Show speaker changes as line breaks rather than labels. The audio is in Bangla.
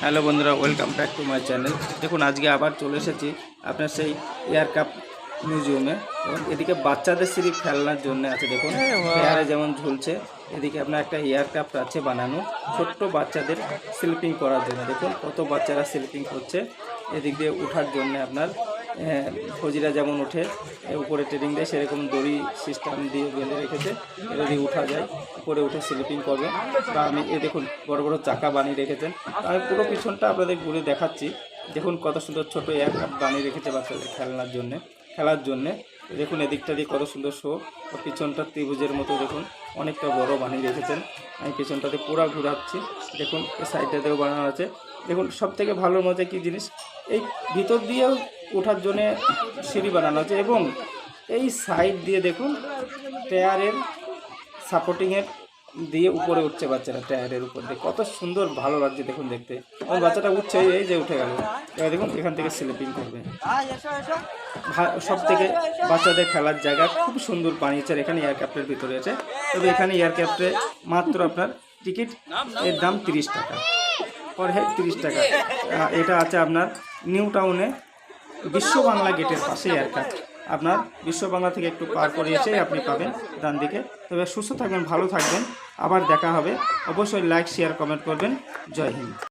হ্যালো বন্ধুরা welcome back to my channel দেখুন আজকে আবার চলে এসেছি আপনার সেই এয়ার কাপ মিউজিয়ামে এবং এদিকে বাচ্চাদের সিঁড়ি খেলনার জন্য আছে দেখুন। এয়ারে যেমন ঝুলছে এদিকে আপনার একটা এয়ার কাপ আছে বানানো। ছোট্ট বাচ্চাদের স্লিপিং করার জন্য দেখুন কত বাচ্চারা স্লিপিং করছে। এদিক দিয়ে ওঠার জন্য আপনার ফজিরা যেমন ওঠে উপরে ট্রেনিং দেয়, সেরকম দড়ি সিস্টেম দিয়ে বেঁধে রেখেছে যদি উঠা যায়, উপরে উঠে স্লিপিং করবে। বা আমি, এ দেখুন, বড় বড় চাকা বানিয়ে রেখেছেন। আমি পুরো পিছনটা আপনাদের ঘুরে দেখাচ্ছি। দেখুন কত সুন্দর ছোটো এক বানিয়ে রেখেছে বাচ্চাদের খেলনার জন্যে, খেলার জন্যে। দেখুন, এদিকটা দিয়ে কত সুন্দর শো ও পিছনটা ত্রিভুজের মতো দেখুন, অনেকটা বড় বানিয়ে রেখেছেন। আমি পিছনটাতে পুরো ঘুরাচ্ছি। দেখুন এই সাইডটাতেও বানানো আছে। দেখুন সব থেকে ভালো মজা কী জিনিস? এই ভিতর দিয়েও ওঠার জন্যে সিঁড়ি বানানো আছে এবং এই সাইড দিয়ে দেখুন, টায়ারের সাপোর্টিংয়ের দিয়ে উপরে উঠছে বাচ্চারা, টায়ারের উপর দিয়ে। কত সুন্দর ভালো লাগছে দেখুন দেখতে। এবং বাচ্চাটা উঠছে, এই যে উঠে গেল। দেখুন এখান থেকে স্লিপিং করবে। সব থেকে বাচ্চাদের খেলার জায়গা খুব সুন্দর বানিয়েছে আর এখানে এয়ারক্রাফ্টের ভিতরে আছে। তবে এখানে এয়ারক্রাফ্টে মাত্র আপনার টিকিট এর দাম তিরিশ টাকা। পার হেড তিরিশ টাকা। এটা আছে আপনার নিউ টাউনে বিশ্ব বাংলা গেটের পাশে এয়ারক্রাফ্ট আপনার বিশ্ব বাংলা থেকে একটু পার করে আপনি পাবেন ডান দিকে। তবে সুস্থ থাকবেন ভালো থাকবেন। আবার দেখা হবে। অবশ্যই লাইক শেয়ার কমেন্ট করবেন। জয় হিন্দ।